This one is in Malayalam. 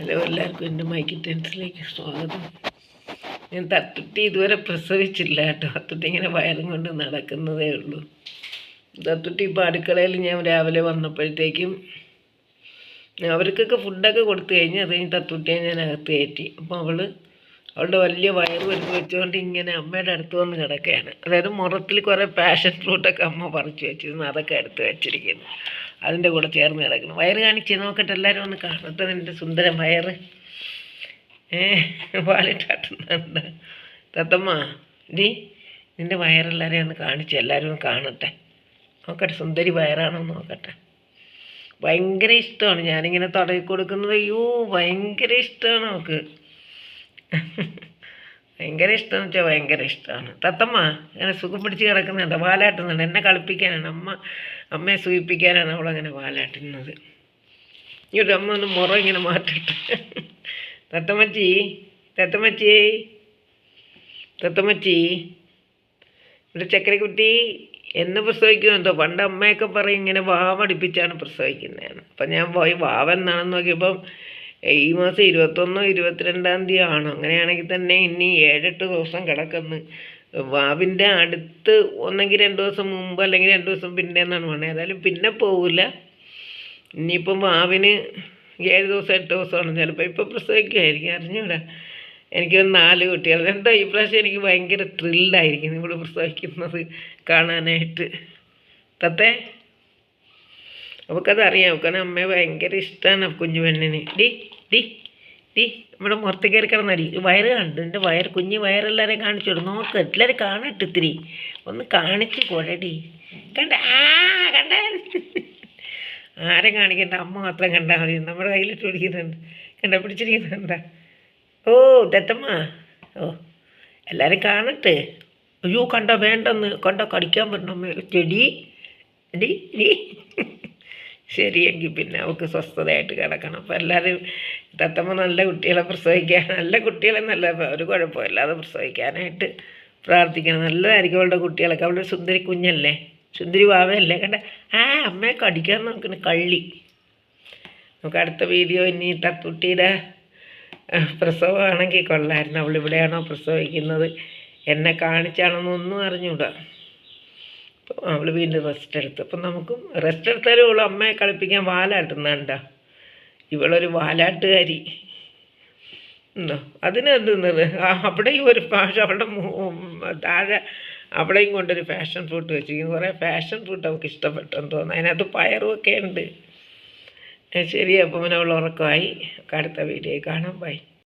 ഹലോ എല്ലാവർക്കും എന്റെ മൈക്ക് ടെൻസിലേക്ക് സ്വാഗതം. ഞാൻ തത്തുട്ടി ഇതുവരെ പ്രസവിച്ചില്ല കേട്ടോ. തത്തുട്ടി ഇങ്ങനെ വയറും കൊണ്ട് നടക്കുന്നതേ ഉള്ളൂ. തത്തുട്ടി ഇപ്പോൾ അടുക്കളയിൽ ഞാൻ രാവിലെ വന്നപ്പോഴത്തേക്കും അവർക്കൊക്കെ ഫുഡൊക്കെ കൊടുത്തു കഴിഞ്ഞ് അത് കഴിഞ്ഞ് തത്തുട്ടിയെ ഞാൻ അകത്ത് കയറ്റി. അപ്പോൾ അവൾ അവളുടെ വലിയ വയറ് വരുത്തി വെച്ചുകൊണ്ട് ഇങ്ങനെ അമ്മയുടെ അടുത്ത് വന്ന് കിടക്കുകയാണ്. അതായത് മുറത്തിൽ കുറേ പാഷൻ ഫ്രൂട്ടൊക്കെ അമ്മ പറിച്ചു വെച്ചിരുന്നു. അതൊക്കെ എടുത്ത് വെച്ചിരിക്കുന്നു. അതിന്റെ കൂടെ ചേർന്ന് കിടക്കുന്നു. വയറ് കാണിച്ച് നോക്കട്ടെ എല്ലാവരും ഒന്ന് കാണട്ടെ എന്റെ സുന്ദരം വയറ്. ഏ പാലിട്ടാട്ടുന്നുണ്ട് തത്തമ്മ ഡി നിന്റെ വയറെല്ലാവരെയും ഒന്ന് കാണിച്ച് എല്ലാവരും ഒന്ന് കാണട്ടെ. നോക്കട്ടെ സുന്ദരി വയറാണോ നോക്കട്ടെ. ഭയങ്കര ഇഷ്ടമാണ്. ഞാനിങ്ങനെ തുടങ്ങി കൊടുക്കുന്നത് അയ്യോ ഭയങ്കര ഇഷ്ടമാണ് അവൾക്ക്. ഭയങ്കര ഇഷ്ടമെന്ന് വെച്ചാൽ ഭയങ്കര ഇഷ്ടമാണ്. തത്തമ്മ ഇങ്ങനെ സുഖം പിടിച്ച് കിടക്കുന്നുണ്ട് വാലാട്ടുന്നുണ്ട്. എന്നെ കളിപ്പിക്കാനാണ്. അമ്മ അമ്മയെ സൂചിപ്പിക്കാനാണ് അവളങ്ങനെ വാലാട്ടുന്നത്. ഇങ്ങോട്ട് അമ്മ ഒന്ന് മുറ ഇങ്ങനെ മാറ്റട്ടെ. തത്തമ്മച്ചി തത്തമ്മച്ചി തത്തമ്മച്ചി. ഇവിടെ ചക്കരക്കുട്ടി എന്ന് പ്രസവിക്കുമെന്തോ പണ്ട് അമ്മയൊക്കെ പറയും ഇങ്ങനെ വാവടിപ്പിച്ചാണ് പ്രസവിക്കുന്നതെന്ന്. അപ്പം ഞാൻ പോയി വാവ എന്നാണെന്ന് നോക്കിയപ്പം ഈ മാസം ഇരുപത്തൊന്നോ ഇരുപത്തിരണ്ടാം തീയതി ആണോ അങ്ങനെയാണെങ്കിൽ തന്നെ ഇനി ഏഴെട്ട് ദിവസം കിടക്കുന്നു. വാവിന്റെ അടുത്ത് ഒന്നെങ്കിൽ രണ്ട് ദിവസം മുമ്പ് അല്ലെങ്കിൽ രണ്ട് ദിവസം പിന്നെ എന്നാണ് പറഞ്ഞത്. ഏതായാലും പിന്നെ പോവില്ല. ഇനിയിപ്പം വാവിന് ഏഴ് ദിവസം എട്ട് ദിവസമാണ്. ചിലപ്പോൾ ഇപ്പോൾ പ്രസവിക്കുമായിരിക്കും അറിഞ്ഞൂടാ. എനിക്ക് നാല് കുട്ടികൾ. എന്താ ഈ പ്രാവശ്യം എനിക്ക് ഭയങ്കര ത്രില്ലായിരിക്കും ഇവിടെ പ്രസവിക്കുന്നത് കാണാനായിട്ട്. തത്തേ? അവൾക്കത് അറിയാം അവൾക്കാണ് അമ്മയെ ഭയങ്കര ഇഷ്ടമാണ് കുഞ്ഞു പെണ്ണിന്. ഡി ഡി ഡി നമ്മുടെ മുറത്ത് കയറി കിടന്നടി വയറ് കണ്ടു എന്റെ വയർ കുഞ്ഞ് വയറെല്ലാവരെയും കാണിച്ചു കൊടുക്കും. നോക്ക് എല്ലാവരും കാണട്ടെ ഇത്തിരി. ഒന്ന് കാണിച്ചു കൊടടി കണ്ട ആ കണ്ട. ആരെ കാണിക്കണ്ട? അമ്മ മാത്രം കണ്ടാൽ മതി. നമ്മുടെ കയ്യിലിട്ട് പിടിക്കുന്നുണ്ട്. കണ്ട പിടിച്ചിരിക്കുന്നുണ്ട. ഓ ദത്തമ്മ. ഓ എല്ലാവരും കാണട്ടെ. അയ്യോ കണ്ട വേണ്ടെന്ന്. കണ്ട കടിക്കാൻ പറ്റണം ചെടി. ഡി എടി ശരിയെങ്കിൽ പിന്നെ അവൾക്ക് സ്വസ്ഥതയായിട്ട് കിടക്കണം. അപ്പോൾ എല്ലാവരും തത്തമ്മ നല്ല കുട്ടികളെ പ്രസവിക്കാൻ നല്ല കുട്ടികളെ നല്ല ഒരു കുഴപ്പമില്ലാതെ പ്രസവിക്കാനായിട്ട് പ്രാർത്ഥിക്കണം. നല്ലതായിരിക്കും അവളുടെ കുട്ടികളൊക്കെ. അവളുടെ സുന്ദരി കുഞ്ഞല്ലേ? സുന്ദരി വാവയല്ലേ? കണ്ട ആ അമ്മയെ കടിക്കാൻ നോക്കണ. കള്ളി. നമുക്ക് അടുത്ത വീഡിയോ ഇനി തത്തുട്ടിയുടെ പ്രസവമാണെങ്കിൽ കൊള്ളായിരുന്നു അവൾ ഇവിടെയാണോ പ്രസവിക്കുന്നത്? എന്നെ കാണിച്ചാണെന്നൊന്നും അറിഞ്ഞൂടാ. അവൾ വീണ്ടും റെസ്റ്റ് എടുത്തു. അപ്പം നമുക്കും റെസ്റ്റ് എടുത്താലും അവൾ അമ്മയെ കളിപ്പിക്കാൻ വാലാട്ടുന്നുണ്ട ഇവളൊരു വാലാട്ടുകാരി. എന്തോ അതിനെന്തുന്നത് അവിടെയും ഒരു ഭാഷ അവളുടെ താഴെ അവിടെയും കൊണ്ടൊരു ഫാഷൻ ഫ്രൂട്ട് വെച്ചിരിക്കുന്നു. കുറേ ഫാഷൻ ഫ്രൂട്ട് അവൾക്ക് ഇഷ്ടപ്പെട്ടെന്ന് തോന്നുന്നു. അതിനകത്ത് പയറും ഒക്കെ ഉണ്ട് ശരി അപ്പം അവൾ ഉറക്കമായി. അടുത്ത വീഡിയോ കാണാം. ബൈ